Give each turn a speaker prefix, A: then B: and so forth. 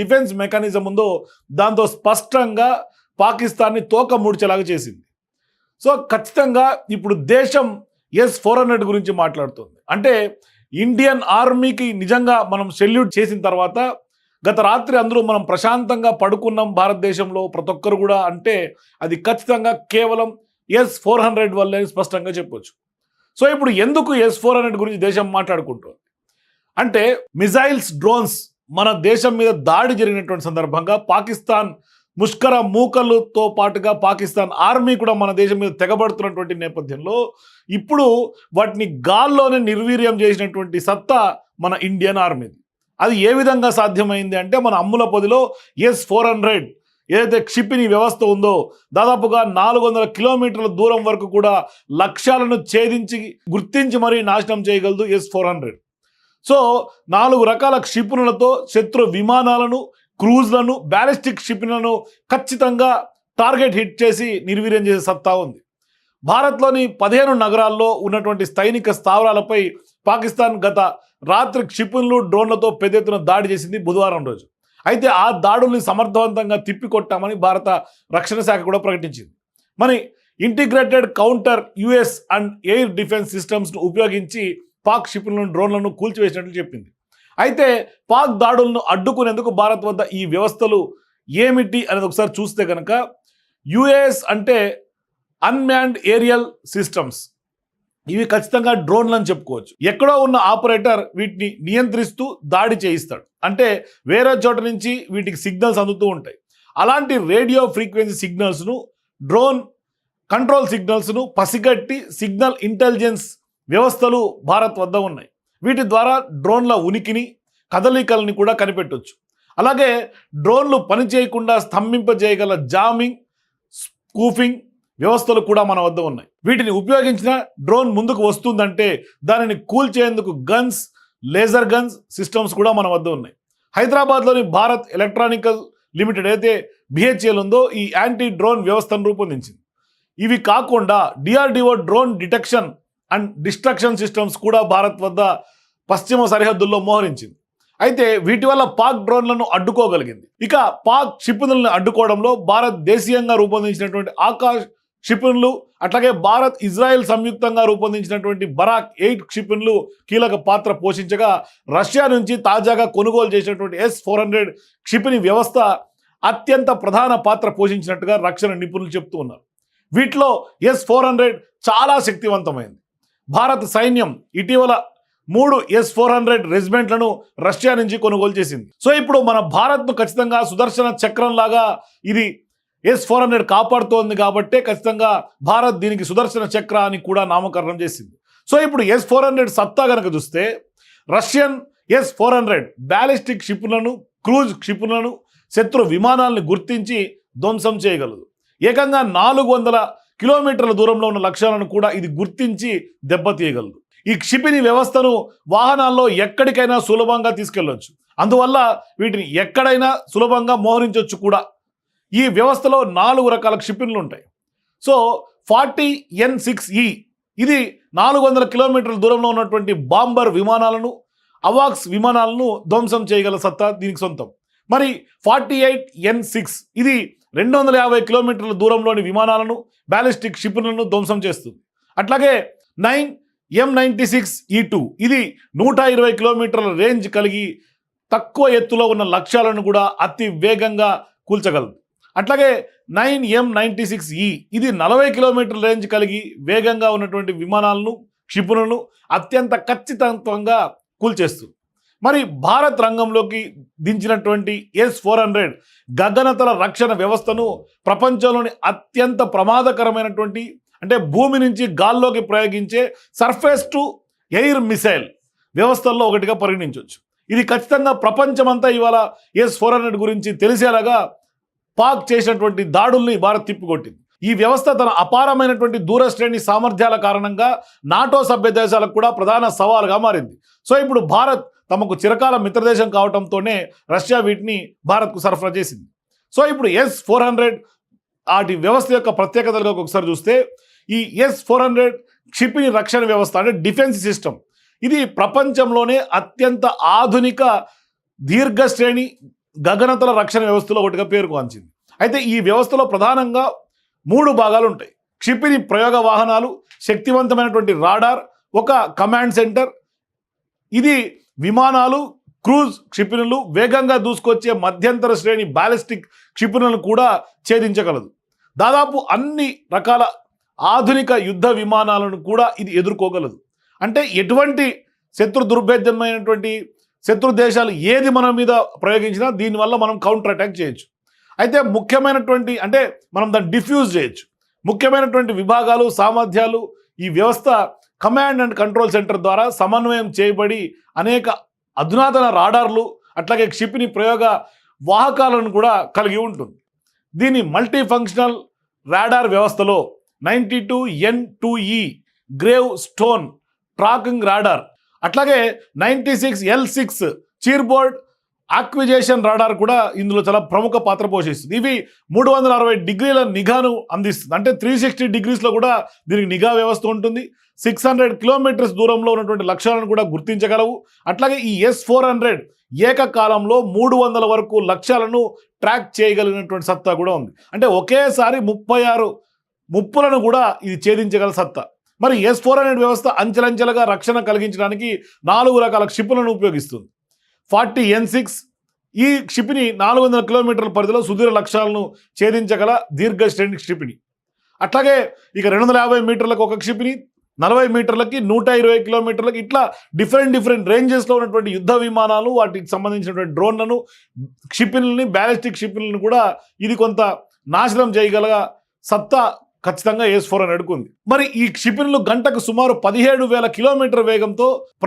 A: Defence mechanism ఉందో దాంతో స్పష్టంగా పాకిస్తాన్ని తోక ముడిచేలాగా చేసింది. సో ఖచ్చితంగా ఇప్పుడు దేశం ఎస్ ఫోర్ హండ్రెడ్ గురించి మాట్లాడుతుంది. అంటే ఇండియన్ ఆర్మీకి నిజంగా మనం సెల్యూట్ చేసిన తర్వాత గత రాత్రి అందరూ మనం ప్రశాంతంగా పడుకున్నాం భారతదేశంలో ప్రతి ఒక్కరు కూడా అంటే అది ఖచ్చితంగా కేవలం ఎస్ ఫోర్ హండ్రెడ్ వల్లే స్పష్టంగా చెప్పొచ్చు. సో ఇప్పుడు ఎందుకు ఎస్ ఫోర్ హండ్రెడ్ గురించి దేశం మాట్లాడుకుంటుంది? అంటే మిజైల్స్ డ్రోన్స్ మన దేశం మీద దాడి జరిగినటువంటి సందర్భంగా పాకిస్తాన్ ముష్కర మూకలతో పాటుగా పాకిస్తాన్ ఆర్మీ కూడా మన దేశం మీద తెగబడుతున్నటువంటి నేపథ్యంలో ఇప్పుడు వాటిని గాల్లోనే నిర్వీర్యం చేసినటువంటి సత్తా మన ఇండియన్ ఆర్మీది అది ఏ విధంగా సాధ్యమైంది అంటే మన అమ్ముల పొదిలో ఎస్ ఫోర్ హండ్రెడ్ ఏదైతే క్షిపిణి వ్యవస్థ ఉందో దాదాపుగా నాలుగు వందల కిలోమీటర్ల దూరం వరకు కూడా లక్ష్యాలను ఛేదించి గుర్తించి మరీ నాశనం చేయగలదు ఎస్ ఫోర్ హండ్రెడ్ సో నాలుగు రకాల క్షిపణులతో శత్రు విమానాలను క్రూజ్లను బ్యాలిస్టిక్ క్షిపణులను ఖచ్చితంగా టార్గెట్ హిట్ చేసి నిర్వీర్యం చేసే సత్తా ఉంది. భారత్లోని పదిహేను నగరాల్లో ఉన్నటువంటి సైనిక స్థావరాలపై పాకిస్తాన్ గత రాత్రి క్షిపణులు డ్రోన్లతో పెద్ద ఎత్తున దాడి చేసింది బుధవారం రోజు. అయితే ఆ దాడుల్ని సమర్థవంతంగా తిప్పికొట్టామని భారత రక్షణ శాఖ కూడా ప్రకటించింది. మరి integrated counter US and air defence సిస్టమ్స్ను ఉపయోగించి పాక్ షిప్లను డ్రోన్లను కూల్చివేసినట్లు చెప్పింది. అయితే పాక్ దాడులను అడ్డుకునేందుకు భారత్ వద్ద ఈ వ్యవస్థలు ఏమిటి అనేది ఒకసారి చూస్తే కనుక యుఏఎస్ అంటే అన్మ్యాన్డ్ ఏరియల్ సిస్టమ్స్. ఇవి ఖచ్చితంగా డ్రోన్లు అని చెప్పుకోవచ్చు. ఎక్కడో ఉన్న ఆపరేటర్ వీటిని నియంత్రిస్తూ దాడి చేయిస్తాడు. అంటే వేరే చోట నుంచి వీటికి సిగ్నల్స్ అందుతూ ఉంటాయి. అలాంటి రేడియో ఫ్రీక్వెన్సీ సిగ్నల్స్ను డ్రోన్ కంట్రోల్ సిగ్నల్స్ను పసిగట్టి సిగ్నల్ ఇంటెలిజెన్స్ వ్యవస్థలు భారత్ వద్ద ఉన్నాయి. వీటి ద్వారా డ్రోన్ల ఉనికిని కదలికల్ని కూడా కనిపెట్టవచ్చు అలాగే డ్రోన్లు పనిచేయకుండా స్తంభింపజేయగల జామింగ్ స్కూఫింగ్ వ్యవస్థలు కూడా మన వద్ద ఉన్నాయి. వీటిని ఉపయోగించిన డ్రోన్ ముందుకు వస్తుందంటే దానిని కూల్చేందుకు గన్స్ లేజర్ గన్స్ సిస్టమ్స్ కూడా మన వద్ద ఉన్నాయి. హైదరాబాద్లోని భారత్ ఎలక్ట్రానికల్ లిమిటెడ్ అయితే బిహెచ్ఎల్ ఉందో ఈ యాంటీ డ్రోన్ వ్యవస్థను రూపొందించింది. ఇవి కాకుండా DRDO drone detection and destruction systems కూడా భారత్ వద్ద పశ్చిమ సరిహద్దుల్లో మోహరించింది. అయితే వీటి వల్ల పాక్ డ్రోన్లను అడ్డుకోగలిగింది. ఇక పాక్ క్షిపణులను అడ్డుకోవడంలో భారత్ దేశీయంగా రూపొందించినటువంటి ఆకాశ్ క్షిపణులు అట్లాగే భారత్ ఇజ్రాయెల్ సంయుక్తంగా రూపొందించినటువంటి బరాక్ ఎయిట్ క్షిపణులు కీలక పాత్ర పోషించగా రష్యా నుంచి తాజాగా కొనుగోలు చేసినటువంటి ఎస్ ఫోర్ హండ్రెడ్ క్షిపణి వ్యవస్థ అత్యంత ప్రధాన పాత్ర పోషించినట్టుగా రక్షణ నిపుణులు చెప్తూ ఉన్నారు. వీటిలో ఎస్ ఫోర్ హండ్రెడ్ చాలా శక్తివంతమైంది. భారత సైన్యం ఇటీవల మూడు ఎస్ ఫోర్ హండ్రెడ్ రెజిమెంట్లను రష్యా నుంచి కొనుగోలు చేసింది. సో ఇప్పుడు మన భారత్ను ఖచ్చితంగా సుదర్శన చక్రం లాగా ఇది ఎస్ ఫోర్ హండ్రెడ్ కాపాడుతోంది కాబట్టే ఖచ్చితంగా భారత్ దీనికి సుదర్శన చక్ర అని కూడా నామకరణం చేసింది. సో ఇప్పుడు ఎస్ ఫోర్ హండ్రెడ్ సత్తా కనుక చూస్తే Russian S four hundred ballistic క్షిపులను cruise క్షిపులను శత్రు విమానాలను గుర్తించి ధ్వంసం చేయగలదు. ఏకంగా నాలుగు వందల కిలోమీటర్ల దూరంలో ఉన్న లక్ష్యాలను కూడా ఇది గుర్తించి దెబ్బతీయగలదు. ఈ క్షిపిణి వ్యవస్థను వాహనాల్లో ఎక్కడికైనా సులభంగా తీసుకెళ్ళొచ్చు. అందువల్ల వీటిని ఎక్కడైనా సులభంగా మోహరించవచ్చు కూడా. ఈ వ్యవస్థలో నాలుగు రకాల క్షిపణులు ఉంటాయి. సో ఫార్టీ ఎన్ సిక్స్ ఈ ఇది నాలుగు వందల కిలోమీటర్ల దూరంలో ఉన్నటువంటి బాంబర్ విమానాలను అవాక్స్ విమానాలను ధ్వంసం చేయగల సత్తా దీనికి సొంతం. మరి ఫార్టీ ఎయిట్ ఎన్ సిక్స్ ఇది రెండు వందల యాభై కిలోమీటర్ల దూరంలోని విమానాలను బ్యాలిస్టిక్ షిప్లను ధ్వంసం చేస్తుంది. అట్లాగే nine M ninety six E two ఇది నూట ఇరవై కిలోమీటర్ల రేంజ్ కలిగి తక్కువ ఎత్తులో ఉన్న లక్ష్యాలను కూడా అతి వేగంగా కూల్చగలదు. అట్లాగే నైన్ ఎం నైంటీ సిక్స్ ఈ ఇది నలభై కిలోమీటర్ల రేంజ్ కలిగి వేగంగా ఉన్నటువంటి విమానాలను క్షిపులను అత్యంత ఖచ్చితంగా కూల్చేస్తుంది. మరి భారత్ రంగంలోకి దించినటువంటి ఎస్ ఫోర్ హండ్రెడ్ గగనతల రక్షణ వ్యవస్థను ప్రపంచంలోని అత్యంత ప్రమాదకరమైనటువంటి అంటే భూమి నుంచి గాల్లోకి ప్రయోగించే సర్ఫేస్ టు ఎయిర్ మిసైల్ వ్యవస్థల్లో ఒకటిగా పరిగణించవచ్చు. ఇది ఖచ్చితంగా ప్రపంచమంతా ఇవాళ ఎస్ ఫోర్ హండ్రెడ్ గురించి తెలిసేలాగా పాక్ చేసినటువంటి దాడుల్ని భారత్ తిప్పికొట్టింది. ఈ వ్యవస్థ తన అపారమైనటువంటి దూరశ్రేణి సామర్థ్యాల కారణంగా నాటో సభ్య దేశాలకు కూడా ప్రధాన సవాలుగా మారింది. సో ఇప్పుడు భారత్ తమకు చిరకాల మిత్రదేశం కావడంతోనే రష్యా వీటిని భారత్కు సరఫరా చేసింది. సో ఇప్పుడు ఎస్ ఫోర్ హండ్రెడ్ వాటి వ్యవస్థ యొక్క ప్రత్యేకతలుగా ఒకసారి చూస్తే ఈ ఎస్ ఫోర్ హండ్రెడ్ క్షిపిణి రక్షణ వ్యవస్థ అంటే డిఫెన్స్ సిస్టమ్. ఇది ప్రపంచంలోనే అత్యంత ఆధునిక దీర్ఘశ్రేణి గగనతల రక్షణ వ్యవస్థలో ఒకటిగా పేరుగాంచింది అయితే ఈ వ్యవస్థలో ప్రధానంగా మూడు భాగాలు ఉంటాయి క్షిపిణి ప్రయోగ వాహనాలు శక్తివంతమైనటువంటి రాడార్ ఒక కమాండ్ సెంటర్. ఇది విమానాలు క్రూజ్ క్షిపణులు వేగంగా దూసుకొచ్చే మధ్యంతర శ్రేణి బ్యాలిస్టిక్ క్షిపణులను కూడా ఛేదించగలదు. దాదాపు అన్ని రకాల ఆధునిక యుద్ధ విమానాలను కూడా ఇది ఎదుర్కోగలదు. అంటే ఎటువంటి శత్రు దుర్భేద్యమైనటువంటి శత్రు దేశాలు ఏది మన మీద ప్రయోగించినా దీనివల్ల మనం కౌంటర్ అటాక్ చేయొచ్చు. అయితే ముఖ్యమైనటువంటి అంటే మనం దాన్ని డిఫ్యూజ్ చేయొచ్చు. ముఖ్యమైనటువంటి విభాగాలు సామర్థ్యాలు ఈ వ్యవస్థ కమాండ్ అండ్ కంట్రోల్ సెంటర్ ద్వారా సమన్వయం చేయబడి అనేక అధునాతన రాడార్లు అట్లాగే క్షిపిణి ప్రయోగ వాహకాలను కూడా కలిగి ఉంటుంది. దీని మల్టీ ఫంక్షనల్ రాడార్ వ్యవస్థలో ninety two N two E grave stone tracking radar అట్లాగే ninety six L six cheer board acquisition radar కూడా ఇందులో చాలా ప్రముఖ పాత్ర పోషిస్తుంది. ఇవి మూడు వందల అరవై డిగ్రీల నిఘాను అందిస్తుంది. అంటే త్రీ సిక్స్టీ డిగ్రీస్లో కూడా దీనికి నిఘా వ్యవస్థ ఉంటుంది. సిక్స్ హండ్రెడ్ కిలోమీటర్స్ దూరంలో ఉన్నటువంటి లక్ష్యాలను కూడా గుర్తించగలవు. అట్లాగే ఈ ఎస్ ఫోర్ హండ్రెడ్ ఏకకాలంలో మూడు వందల వరకు లక్ష్యాలను ట్రాక్ చేయగలిగినటువంటి సత్తా కూడా ఉంది. అంటే ఒకేసారి ముప్పై ఆరు ముప్పులను కూడా ఇది ఛేదించగల సత్తా. మరి ఎస్ ఫోర్ హండ్రెడ్ వ్యవస్థ అంచెలంచెలుగా రక్షణ కలిగించడానికి నాలుగు రకాల క్షిపులను ఉపయోగిస్తుంది. Forty N six. ఈ క్షిపిణి నాలుగు వందల కిలోమీటర్ల పరిధిలో సుదీర్ఘ లక్ష్యాలను ఛేదించగల దీర్ఘ శ్రేణి క్షిపిణి. అట్లాగే ఇక రెండు వందల యాభై మీటర్లకు ఒక క్షిపిణి నలభై మీటర్లకి నూట ఇరవై కిలోమీటర్లకి ఇట్లా డిఫరెంట్ డిఫరెంట్ రేంజెస్లో ఉన్నటువంటి యుద్ధ విమానాలు వాటికి సంబంధించినటువంటి డ్రోన్లను క్షిపిణుల్ని బ్యాలిస్టిక్ క్షిపిణులను కూడా ఇది కొంత నాశనం చేయగల సత్తా ఖచ్చితంగా ఏస్ ఫోర్ అని అడుగుంది. మరి ఈ క్షిపిణులు గంటకు సుమారు పదిహేడు వేల కిలోమీటర్ వేగంతో